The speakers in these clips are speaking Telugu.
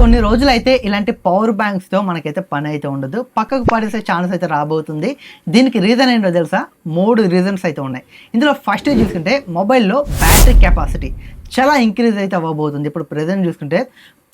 కొన్ని రోజులు అయితే ఇలాంటి పవర్ బ్యాంక్స్తో మనకైతే పని అయితే ఉండదు. పక్కకు పడేసే ఛాన్స్ అయితే రాబోతుంది. దీనికి రీజన్ ఏంటో తెలుసా? మూడు రీజన్స్ అయితే ఉన్నాయి. ఇందులో ఫస్ట్ చూసుకుంటే మొబైల్లో బ్యాటరీ కెపాసిటీ. చాలా ఇంక్రీజ్ అయితే అవ్వబోతుంది. ఇప్పుడు ప్రజెంట్ చూసుకుంటే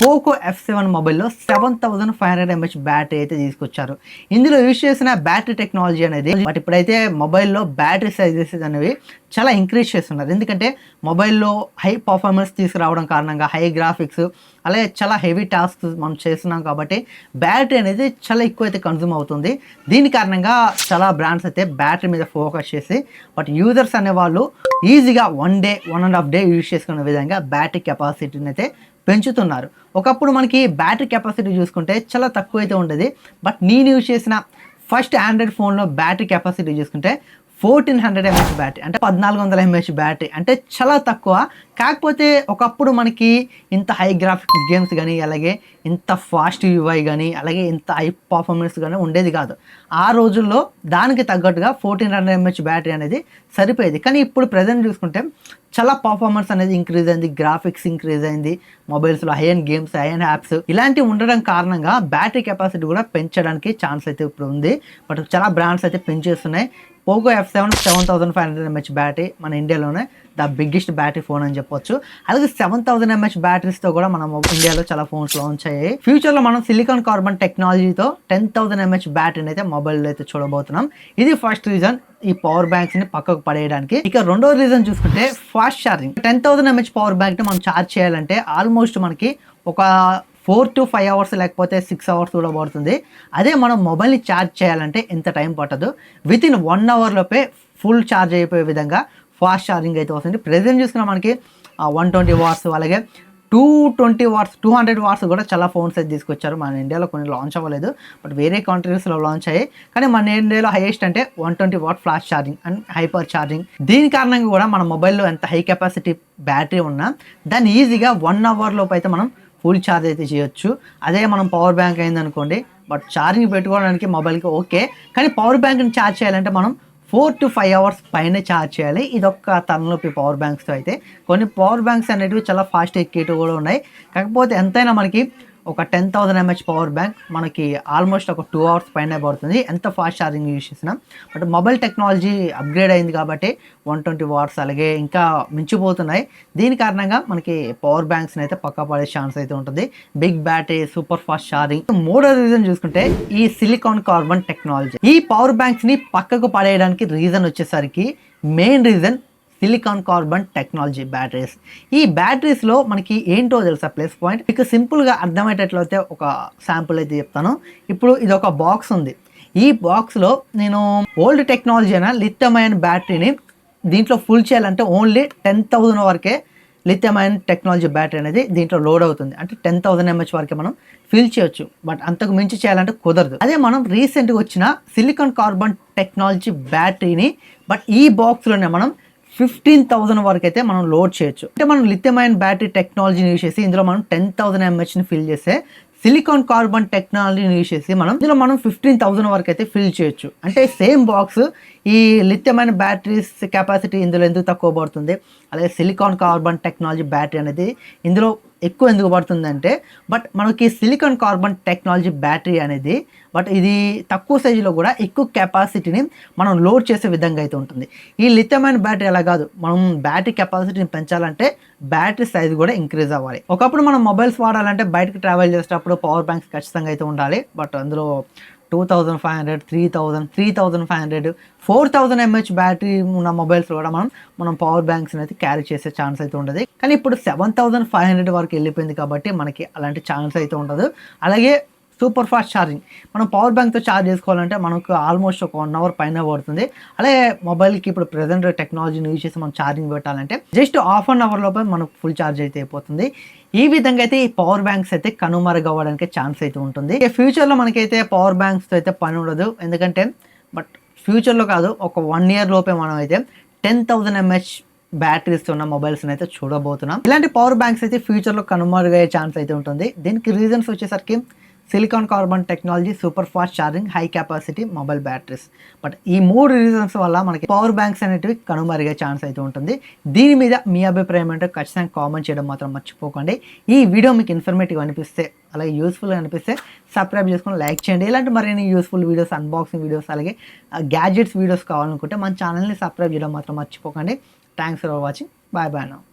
పోకో ఎఫ్ సెవెన్ మొబైల్లో seven thousand five hundred MH battery అయితే తీసుకొచ్చారు. ఇందులో యూజ్ చేసిన బ్యాటరీ టెక్నాలజీ అనేది బట్ ఇప్పుడైతే మొబైల్లో బ్యాటరీ సైజెస్ అనేవి చాలా ఇంక్రీజ్ చేస్తున్నారు. ఎందుకంటే మొబైల్లో హై పర్ఫార్మెన్స్ తీసుకురావడం కారణంగా హై గ్రాఫిక్స్ అలాగే చాలా హెవీ టాస్క్ మనం చేస్తున్నాం కాబట్టి బ్యాటరీ అనేది చాలా ఎక్కువ అయితే కన్జ్యూమ్ అవుతుంది. దీని కారణంగా చాలా బ్రాండ్స్ అయితే బ్యాటరీ మీద ఫోకస్ చేసి బట్ యూజర్స్ అనేవాళ్ళు ఈజీగా one day one and half day use చేసుకునే విధంగా బ్యాటరీ కెపాసిటీని అయితే పెంచుతున్నారు. ఒకప్పుడు మనకి బ్యాటరీ కెపాసిటీ చూసుకుంటే చాలా తక్కువ అయితే ఉండేది. బట్ నేను యూజ్ చేసిన ఫస్ట్ ఆండ్రాయిడ్ ఫోన్లో బ్యాటరీ కెపాసిటీ చూసుకుంటే ఫోర్టీన్ హండ్రెడ్ ఎంహెచ్ బ్యాటరీ అంటే పద్నాలుగు వందల ఎంహెచ్ బ్యాటరీ అంటే చాలా తక్కువ కాకపోతే ఒకప్పుడు మనకి ఇంత హై గ్రాఫిక్స్ గేమ్స్ కానీ అలాగే ఇంత ఫాస్ట్ యూఐ కానీ అలాగే ఇంత హై పర్ఫార్మెన్స్ కానీ ఉండేది కాదు. ఆ రోజుల్లో దానికి తగ్గట్టుగా ఫోర్టీన్ హండ్రెడ్ ఎంహెచ్ బ్యాటరీ అనేది సరిపోయేది. కానీ ఇప్పుడు ప్రజెంట్ చూసుకుంటే చాలా పర్ఫార్మెన్స్ అనేది ఇంక్రీజ్ అయింది గ్రాఫిక్స్ ఇంక్రీజ్ అయింది మొబైల్స్లో high end games high end apps ఇలాంటివి ఉండడం కారణంగా బ్యాటరీ కెపాసిటీ కూడా పెంచడానికి ఛాన్స్ అయితే ఇప్పుడు ఉంది. బట్ చాలా బ్రాండ్స్ అయితే పెంచేస్తున్నాయి. Poco F seven seven thousand five hundred MH battery మన ఇండియాలోనే ద బిగ్గెస్ట్ బ్యాటరీ ఫోన్ అని చెప్పొచ్చు. అలాగే సెవెన్ థౌసండ్ ఎంహెచ్ బ్యాటరీస్తో కూడా మనం ఇండియాలో చాలా ఫోన్స్ లాంచ్ అయ్యాయి. ఫ్యూచర్లో మనం సిలికాన్ కార్బన్ టెక్నాలజీతో టెన్ థౌసండ్ ఎంహెచ్ బ్యాటరీని అయితే మొబైల్లో అయితే చూడబోతున్నాం. ఇది ఫస్ట్ రీజన్ ఈ పవర్ బ్యాంక్స్ని పక్కకు పడేయడానికి. ఇక రెండో రీజన్ చూసుకుంటే fast charging ten thousand MH power బ్యాంక్ని మనం ఛార్జ్ చేయాలంటే ఆల్మోస్ట్ మనకి ఒక ఫోర్ టు ఫైవ్ అవర్స్ లేకపోతే సిక్స్ అవర్స్ కూడా పడుతుంది. అదే మనం మొబైల్ని ఛార్జ్ చేయాలంటే ఎంత టైం పట్టదు? విత్ ఇన్ వన్ అవర్ లోపే ఫుల్ ఛార్జ్ అయిపోయే విధంగా ఫాస్ట్ ఛార్జింగ్ అయితే వస్తుంది. ప్రెసెంట్ చూసుకున్న మనకి వన్ ట్వంటీ వాట్స్ అలాగే two twenty watts two hundred watts కూడా చాలా ఫోన్స్ అయితే తీసుకొచ్చారు. మన ఇండియాలో కొన్ని లాంచ్ అవ్వలేదు. బట్ వేరే కంట్రీస్లో లాంచ్ అయ్యాయి. కానీ మన ఇండియాలో హైయెస్ట్ అంటే one twenty watt flash charging and hyper charging దీని కారణంగా కూడా మన మొబైల్లో ఎంత హై కెపాసిటీ బ్యాటరీ ఉన్నా దాన్ని ఈజీగా వన్ అవర్ లోపు అయితే మనం ఫుల్ ఛార్జ్ అయితే చేయొచ్చు. అదే మనం పవర్ బ్యాంక్ అయిందనుకోండి బట్ ఛార్జింగ్ పెట్టుకోవడానికి మొబైల్కి ఓకే కానీ పవర్ బ్యాంక్ని ఛార్జ్ చేయాలంటే మనం ఫోర్ టు ఫైవ్ అవర్స్ పైన ఛార్జ్ చేయాలి. ఇదొక తలనొప్పి పవర్ బ్యాంక్స్తో అయితే. కొన్ని పవర్ బ్యాంక్స్ అనేటివి చాలా ఫాస్ట్ ఎక్కేటివి కూడా ఉన్నాయి. కాకపోతే ఎంతైనా మనకి ఒక ten thousand MH power bank మనకి ఆల్మోస్ట్ ఒక టూ అవర్స్ పైన పడుతుంది. ఎంత ఫాస్ట్ ఛార్జింగ్ యూజ్ చేసినా. బట్ మొబైల్ టెక్నాలజీ అప్గ్రేడ్ అయింది కాబట్టి వన్ ట్వంటీ వాట్స్ అలాగే ఇంకా మించిపోతున్నాయి. దీని కారణంగా మనకి పవర్ బ్యాంక్స్ని అయితే పక్కా పడే ఛాన్స్ అయితే ఉంటుంది. Big battery super fast charging మూడో రీజన్ చూసుకుంటే ఈ సిలికాన్ కార్బన్ టెక్నాలజీ ఈ పవర్ బ్యాంక్స్ని పక్కకు పడేయడానికి రీజన్ వచ్చేసరికి main reason silicon carbon technology batteries. ఈ బ్యాటరీస్లో మనకి ఏంటో తెలుసా ప్లస్ పాయింట్? మీకు సింపుల్గా అర్థమయ్యేటట్లయితే ఒక శాంపుల్ అయితే చెప్తాను. ఇప్పుడు ఇది ఒక బాక్స్ ఉంది. ఈ బాక్స్లో నేను ఓల్డ్ టెక్నాలజీ అయిన లిథియం బ్యాటరీని దీంట్లో ఫుల్ చేయాలంటే ఓన్లీ టెన్ థౌజండ్ వరకే లిథియం అయన్ టెక్నాలజీ బ్యాటరీ అనేది దీంట్లో లోడ్ అవుతుంది. అంటే టెన్ థౌసండ్ ఎంహెచ్ వరకే మనం ఫిల్ చేయొచ్చు. బట్ అంతకు మించి చేయాలంటే కుదరదు. అదే మనం రీసెంట్గా వచ్చిన సిలికాన్ కార్బన్ టెక్నాలజీ బ్యాటరీని బట్ ఈ బాక్స్లోనే మనం ఫిఫ్టీన్ థౌసండ్ వరకు అయితే మనం లోడ్ చేయొచ్చు. అంటే మనం లిథియం అయన్ బ్యాటరీ టెక్నాలజీని యూజ్ చేసి ఇందులో మనం టెన్ థౌసండ్ ఎంహెచ్ని ఫిల్ చేస్తే సిలికాన్ కార్బన్ టెక్నాలజీని యూజ్ చేసి మనం ఇందులో మనం ఫిఫ్టీన్ థౌసండ్ వరకు అయితే ఫిల్ చేయొచ్చు. అంటే సేమ్ బాక్స్ ఈ లిథ్యమైన బ్యాటరీస్ కెపాసిటీ ఇందులో ఎందుకు తక్కువ పడుతుంది? అలాగే సిలికాన్ కార్బన్ టెక్నాలజీ బ్యాటరీ అనేది ఇందులో ఎక్కువ ఎందుకు పడుతుందంటే బట్ మనకి సిలికాన్ కార్బన్ టెక్నాలజీ బ్యాటరీ అనేది బట్ ఇది తక్కువ సైజులో కూడా ఎక్కువ కెపాసిటీని మనం లోడ్ చేసే విధంగా అయితే ఉంటుంది. ఈ లిథియమైన బ్యాటరీ అలా కాదు మనం బ్యాటరీ కెపాసిటీని పెంచాలంటే బ్యాటరీ సైజ్ కూడా ఇంక్రీజ్ అవ్వాలి. ఒకప్పుడు మనం మొబైల్స్ వాడాలంటే బయటకు ట్రావెల్ చేసేటప్పుడు పవర్ బ్యాంక్స్ ఖచ్చితంగా అయితే ఉండాలి బట్ అందులో two thousand five hundred three thousand three thousand five hundred four thousand MH battery ఉన్న మొబైల్స్ కూడా మనం మనం పవర్ బ్యాంక్స్ అయితే క్యారీ చేసే ఛాన్స్ అయితే ఉండదు. కానీ ఇప్పుడు సెవెన్ థౌజండ్ ఫైవ్ హండ్రెడ్ వరకు వెళ్ళిపోయింది కాబట్టి మనకి అలాంటి ఛాన్స్ అయితే ఉండదు. అలాగే సూపర్ ఫాస్ట్ ఛార్జింగ్. మనం పవర్ బ్యాంక్తో ఛార్జ్ చేసుకోవాలంటే మనకు ఆల్మోస్ట్ ఒక వన్ అవర్ పైన పడుతుంది. అలాగే మొబైల్కి ఇప్పుడు ప్రజెంట్ టెక్నాలజీని యూజ్ చేసి మనం ఛార్జింగ్ పెట్టాలంటే జస్ట్ హాఫ్ అన్ అవర్ లోపే మనకు ఫుల్ ఛార్జ్ అయితే అయిపోతుంది. ఈ విధంగా అయితే ఈ పవర్ బ్యాంక్స్ అయితే కనుమరుగవ్వడానికి ఛాన్స్ అయితే ఉంటుంది. ఫ్యూచర్లో మనకైతే పవర్ బ్యాంక్స్తో అయితే పని ఉండదు. ఎందుకంటే బట్ ఫ్యూచర్లో కాదు ఒక వన్ ఇయర్ లోపే మనం అయితే టెన్ థౌసండ్ ఎంహెచ్ బ్యాటరీస్ ఉన్న మొబైల్స్ అయితే చూడబోతున్నాం. ఇలాంటి పవర్ బ్యాంక్స్ అయితే ఫ్యూచర్లో కనుమరుగయ్యే ఛాన్స్ అయితే ఉంటుంది. దీనికి రీజన్స్ వచ్చేసరికి silicon carbon technology super fast charging high capacity mobile batteries. But ఈ మూడు రీజన్స్ వల్ల మనకి పవర్ బ్యాంక్స్ అనేటివి కనుమరిగే ఛాన్స్ అయితే ఉంటుంది. దీని మీద మీ అభిప్రాయం ఏంటో ఖచ్చితంగా కామెంట్ చేయడం మాత్రం మర్చిపోకండి. ఈ వీడియో మీకు ఇన్ఫర్మేటివ్ అనిపిస్తే అలాగే యూస్ఫుల్ అనిపిస్తే సబ్స్క్రైబ్ చేసుకొని లైక్ చేయండి. ఇలాంటి మరిన్ని యూస్ఫుల్ వీడియోస్ అన్బాక్సింగ్ వీడియోస్ అలాగే గ్యాడ్జెట్స్ వీడియోస్ కావాలనుకుంటే మన ఛానల్ని సబ్స్క్రైబ్ చేయడం మాత్రం మర్చిపోకండి. Thanks for watching bye bye నా